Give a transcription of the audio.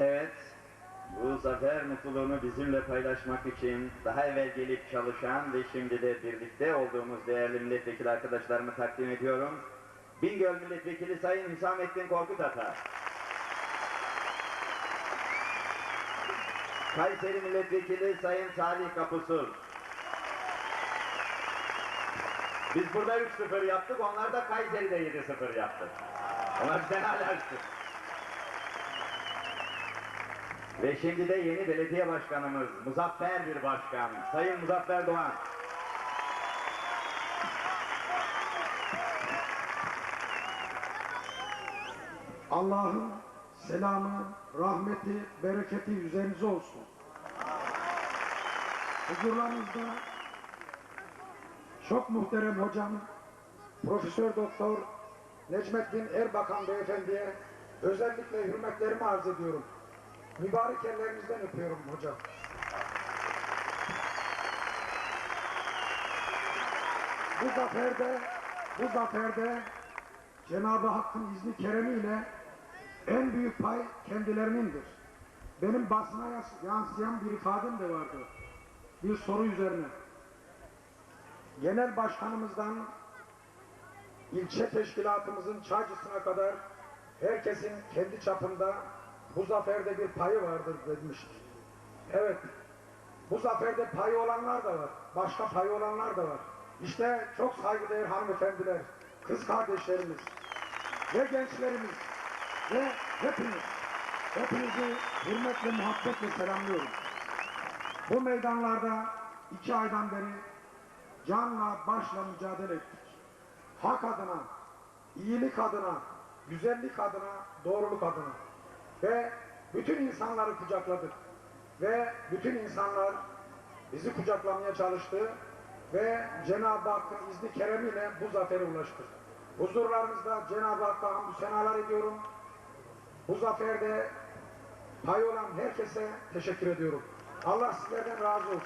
Evet, bu zafer mutluluğunu bizimle paylaşmak için daha evvel gelip çalışan ve şimdi de birlikte olduğumuz değerli milletvekili arkadaşlarımı takdim ediyorum. Bingöl Milletvekili Sayın Hüsamettin Korkut Ata. Kayseri Milletvekili Sayın Salih Kapusur. Biz burada 3-0 yaptık, onlar da Kayseri'de 7-0 yaptı. Onlar bizden hala. Ve şimdi de yeni belediye başkanımız, muzaffer bir başkan, Sayın Muzaffer Doğan. Allah'ın selamı, rahmeti, bereketi üzerinize olsun. Huzurlarınızda çok muhterem hocam, Profesör Doktor Necmettin Erbakan Beyefendi'ye özellikle hürmetlerimi arz ediyorum. Mübarek ellerinizden öpüyorum hocam. Bu zaferde, bu zaferde Cenab-ı Hakk'ın izni keremiyle en büyük pay kendilerinindir. Benim basına yansıyan bir ifadem de vardı. Bir soru üzerine. Genel başkanımızdan ilçe teşkilatımızın çaycısına kadar herkesin kendi çapında bu zaferde bir payı vardır demiştir. Evet, bu zaferde payı olanlar da var. Başka payı olanlar da var. İşte çok saygıdeğer hanımefendiler, kız kardeşlerimiz ve gençlerimiz ve hepiniz, hepinizi hürmetle, muhabbetle selamlıyorum. Bu meydanlarda iki aydan beri canla başla mücadele ettik. Hak adına, iyilik adına, güzellik adına, doğruluk adına ve bütün insanları kucakladık ve bütün insanlar bizi kucaklamaya çalıştı ve Cenab-ı Hakk'ın izni keremiyle bu zafere ulaştık. Huzurlarınızda Cenab-ı Hakk'a hamdü senalar ediyorum. Bu zaferde pay olan herkese teşekkür ediyorum. Allah sizlerden razı olsun.